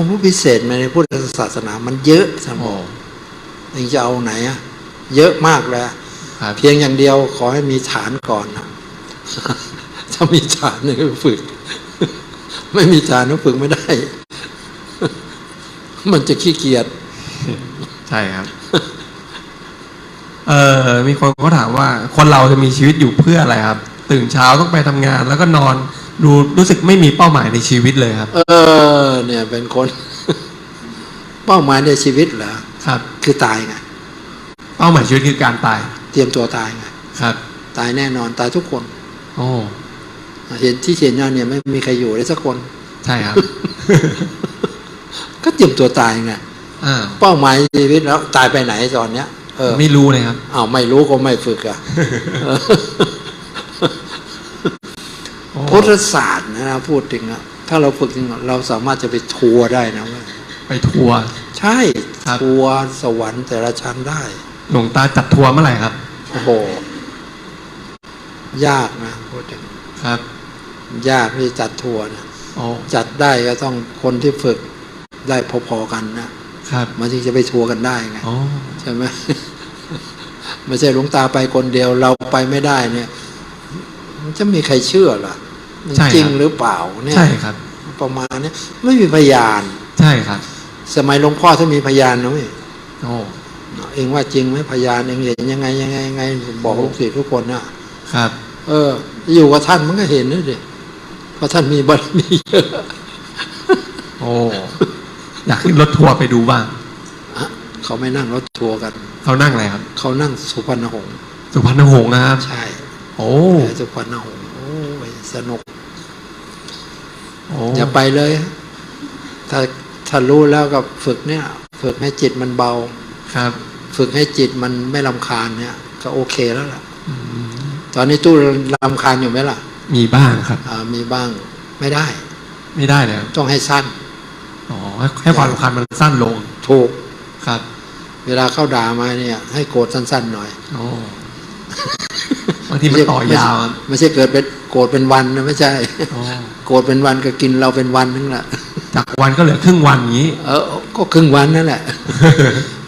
ความรู้พิเศษในพุทธศาสนา มันเยอะสมโอ้องยังจะเอาไหนอะเยอะมากเลยอะครับเพียงอย่างเดียวขอให้มีฐานก่อนนะถ้ามีฐานเนี่ยฝึก ไม่มีฐานก็ฝึกไม่ได้ มันจะขี้เกียจใช่ครับ เออมีคนก็ถามว่า คนเราจะมีชีวิตอยู่เพื่ออะไรครับ ตื่นเช้าต้องไปทำงาน แล้วก็นอน ดูรู้สึกไม่มีเป้าหมายในชีวิตเลยครับ เออ เนี่ยเป็นคน เป้าหมายในชีวิตเหรอครับ คือตายไงเป้าหมายชีวิตคือการตาย เตรียมตัวตายไงครับ ตายแน่นอนตายทุกคน โอ้เห็นที่เขียนอยู่เนี่ยไม่มีใครอยู่เลยสักคน ใช่ครับ ก็เตรียมตัวตายไงอ่าเป้าหมายชีวิตแล้ว ตายไปไหนตอนเนี้ยเออไม่รู้เลยครับอ้าวไม่รู้ก็ไม่ฝึกอะโอ้ พุทธศาสตร์นะนะพูดถึงอะถ้าเราฝึกจริงอะเราสามารถจะไปทัวร์ได้นะเว่าไปทัวร์ใช่ครับทัวร์สวรรค์แต่ละชั้นได้ หลวงตาจัดทัวร์เมื่อไหร่ครับโอ้โหยากนะพูดถึงครับ ยากที่จะจัดทัวร์นะโอ้จัดได้ก็ต้องคนที่ฝึกได้พอๆกันนะครับมันถึงจะไปทัวร์กันได้ไงโอ้ใช่ไหมไม่ใช่หลวงตาไปคนเดียวเราไปไม่ได้เนี่ยมันจะมีใครเชื่อล่ะ มันใช่ครับจริงหรือเปล่าเนี่ยใช่ครับ ประมาณเนี้ยไม่มีพยาน ใช่ครับ สมัยหลวงพ่อถ้ามีพยานนะเว้ยโอ้เองว่าจริงไหมพยานเองเห็นยังไงยังไงยังไง บอกลูกศิษย์ทุกคนนะครับ เออ อยู่กับท่านมันก็เห็นนี่ดิเพราะท่านมีบารมีเยอะโอ้อยากขึ้นรถทัวร์ไปดูบ้างอะเขาไม่นั่งรถทัวร์กัน เขานั่งอะไรครับ เขานั่งสุพรรณหงษ์สุพรรณหงษ์นะครับ ใช่ โอ้สุพรรณหงษ์โอ้ย สนุกโอ้อย่าไปเลย ถ้าถ้ารู้แล้วก็ฝึกเนี่ย ฝึกให้จิตมันเบา ครับ ฝึกให้จิตมันไม่ลำคาญเนี่ย ก็โอเคแล้วล่ะอืมตอนนี้ตู้ลำคาญอยู่ไหมล่ะ มีบ้างครับอ่ามีบ้าง ไม่ได้ ไม่ได้เลยครับต้องให้สั้นอ๋อให้ให้ความสำคัญมันสั้นลง ถูกครับ เวลาเข้าด่ามาเนี่ย ให้โกรธสั้นๆหน่อย โอ้ บางทีมันต่อยาวครับไม่ใช่เกิดเป็นโกรธเป็นวันนะไม่ใช่โอ้โกรธเป็นวันก็กินเราเป็นวันนึงแหละจากวันก็เหลือครึ่งวันอย่างนี้ เออ ก็ครึ่งวันนั่นแหละ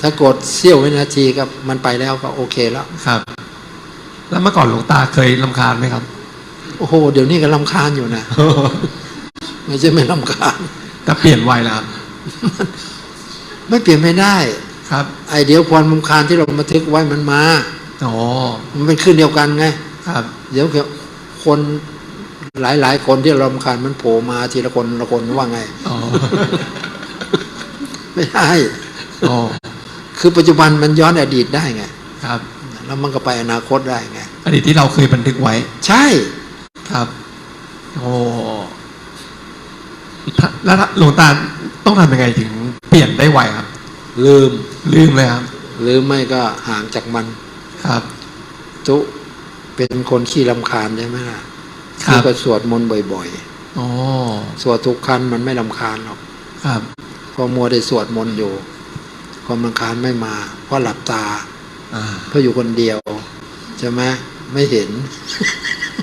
ถ้าโกรธเสี้ยววินาทีก็มันไปแล้วก็โอเคแล้วครับ แล้วเมื่อก่อนหลวงตาเคยลำคาญไหมครับ โอ้โห เดี๋ยวนี้ก็ลำคาญอยู่นะไม่ใช่ไม่ลำคาญก็เปลี่ยนวัยแล้วครับไม่เปลี่ยนไม่ได้ ครับ ไอเดียวความลำคาญที่เราบันทึกไว้มันมา อ๋อ มันเป็นขึ้นเดียวกันไง ครับ เดี๋ยวคนหลายหลายๆคนที่เราลำคาญมันโผล่มาทีละคนละคนว่าไง อ๋อ ไม่ได้อ๋อ คือปัจจุบันมันย้อนอดีตได้ไง ครับ แล้วมันก็ไปอนาคตได้ไง อดีตที่เราเคยบันทึกไว้ ใช่ ครับ โอ้ถ้าแล้วถ้าหลวงตาต้องทำยังไงถึงเปลี่ยนได้ไวครับ ลืม ลืมเลยครับหรือไม่ก็ห่างจากมัน ครับตุเป็นคนขี้ลำคาญใช่ไหมล่ะครับที่ก็สวดมนต์บ่อยอ๋อๆสวดทุกคันมันไม่ลำคาญหรอกครับพอมัวได้สวดมนต์อยู่ความลำคาญไม่มา เพราะหลับตาอ่าเพราะอยู่คนเดียวใช่ไหมไม่เห็น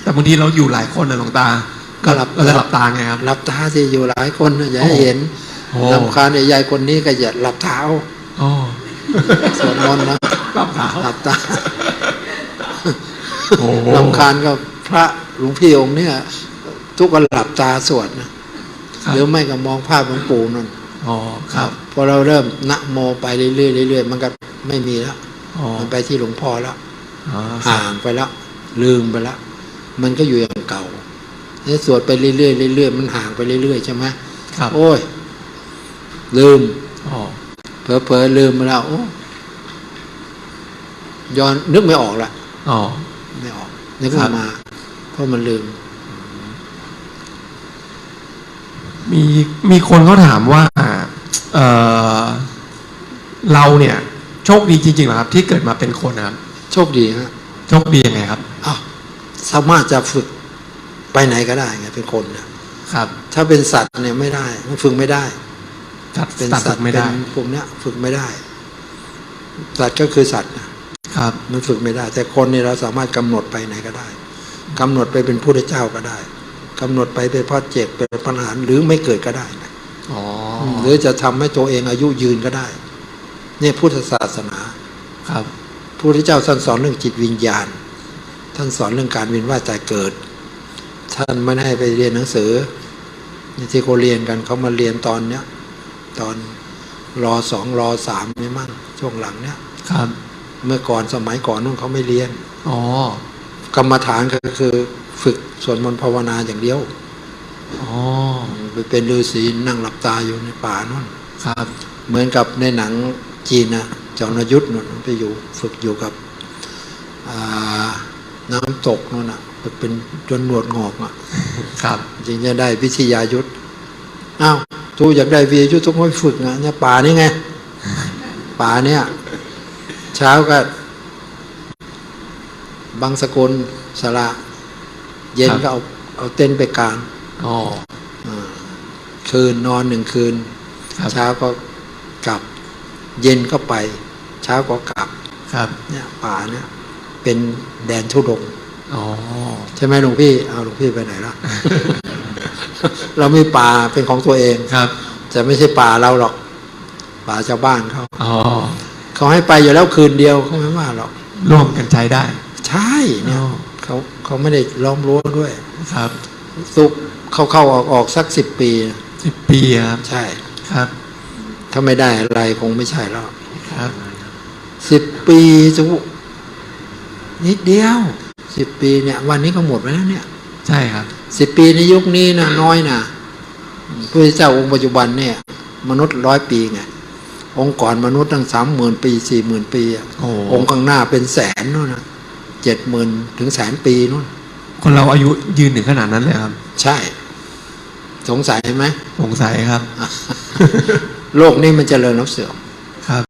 แต่บางทีเราอยู่หลายคนนะหลวงตา ก็หลับเราจะหลับตาไงครับหลับตาสิอยู่หลายคนนะอย่าให้โอ้เห็นโอ้ลำคาญใหญ่ๆคนนี้ก็อย่าหลับเท้าอ๋อ สวดมนต์นะหลับตาหลับตาโอ้ลำคาญก็พระหลวงพี่องค์เนี่ย ทุกคนหลับตาสวดนะครับหรือไม่ก็มองภาพหลวงปู่นั่นอ๋อครับพอเราเริ่มนะโมไปเรื่อยๆเรื่อยๆมันก็ไม่มีแล้วอ๋อมันไปที่หลวงพ่อแล้วอ๋อห่างไปแล้วลืมไปแล้วมันก็อยู่อย่างเก่าเนี่ยสวดไปเรื่อยๆเรื่อยๆมันห่างไปเรื่อยๆใช่ไหมครับ โอ้ย ลืมอ๋อ เผลอๆลืมไปแล้วโอ้ย้อนนึกไม่ออกละอ๋อไม่ออกนึกครัไม่บมา เพราะมันลืม มีมีคนเขาถามว่า เออเราเนี่ย โชคดีจริงๆเหรอครับ ที่เกิดมาเป็นคนนะครับ โชคดีฮะโชคดียังไงครับอ้าวสามารถจะฝึกไปไหนก็ได้ไงเป็นคนเนี่ยครับ ถ้าเป็นสัตว์เนี่ยไม่ได้มันฝึกไม่ได้ จัดเป็นตัดสัตว์ไม่ได้เป็นพวกเนี้ยฝึกไม่ได้ สัตว์ก็คือสัตว์นะครับ มันฝึกไม่ได้ แต่คนเนี่ยเราสามารถกำหนดไปไหนก็ได้กำหนดไปเป็นผู้ได้เจ้าก็ได้กำหนดไปเป็นพระเจกเป็นพระอรหันต์หรือไม่เกิดก็ได้นะอ๋ออืมหรือจะทำให้ตัวเองอายุยืนก็ได้เนี่ยพุทธศาสนาครับพระพุทธเจ้าท่านสอนเรื่องจิตวิญญาณ ท่านสอนเรื่องการเวียนว่ายตายเกิด ท่านไม่ได้ให้ไปเรียนหนังสือนี่ที่เขาเรียนกันเขามาเรียนตอนเนี้ย ตอนรอสองรอสามนี่มั่งช่วงหลังเนี้ยครับ เมื่อก่อนสมัยก่อนนู่นเขาไม่เรียนอ๋อกรรมฐานก็คือฝึกสวดมนต์ภาวนาอย่างเดียวอ๋อไปเป็นฤาษีนั่งหลับตาอยู่ในป่านู่นครับ เหมือนกับในหนังจีนนะจรณยุทธ์นู่นไปอยู่ฝึกอยู่กับอ่าน้ำตกนู่นน่ะฝึกเป็นจนหนวดงอกอะ ครับจึงจะได้วิทยายุทธอ้าว ทูอยากได้วิทยายุทธต้องไปฝึกนะเนี่ยป่านี่ไง ป่าเนี่ยเช้าก็บางสกุลสระเย็นก็เอาเอาเต็นท์ไปกลางอ๋ออ่าคืนนอนหนึ่งคืนครับเช้าก็กลับ เย็นก็ไป เช้าก็กลับครับเนี่ยป่าเนี่ย เป็นแดนทุดงค์อ๋อใช่ไหมหลวงพี่เอาหลวงพี่ไปไหนละ เรามีป่าเป็นของตัวเองครับ จะไม่ใช่ป่าเราหรอก ป่าชาวบ้านเขาอ๋อเขาให้ไปอยู่แล้วคืนเดียวเขาไม่ว่าหรอกร่วมกันใช้ได้ ใช่เนี่ยอ๋อเขาเขาไม่ได้ล้อมรั้วด้วย ครับสุกเข้าเข้าออกออกสักสิบปีสิบปีครับใช่ครับ ถ้าไม่ได้อะไรคงไม่ใช่แล้วครับสิบปีจะนิดเดียวสิบปีเนี่ย วันนี้ก็หมดไปแล้วเนี่ย ใช่ครับ สิบปีในยุคนี้นะน้อยนะพระเจ้าองค์ปัจจุบันเนี่ย มนุษย์ร้อยปีไงองค์ก่อนมนุษย์ตั้งสามหมื่นปีสี่หมื่นปีอะโอ้องค์ข้างหน้าเป็นแสนนู่นนะเจ็ดหมื่นถึงแสนปีนู่นคนเราอายุยืนถึงขนาดนั้นเลยครับ ใช่ สงสัยไหมสงสัยครับ โลกนี้มันเจริญแล้วเสื่อม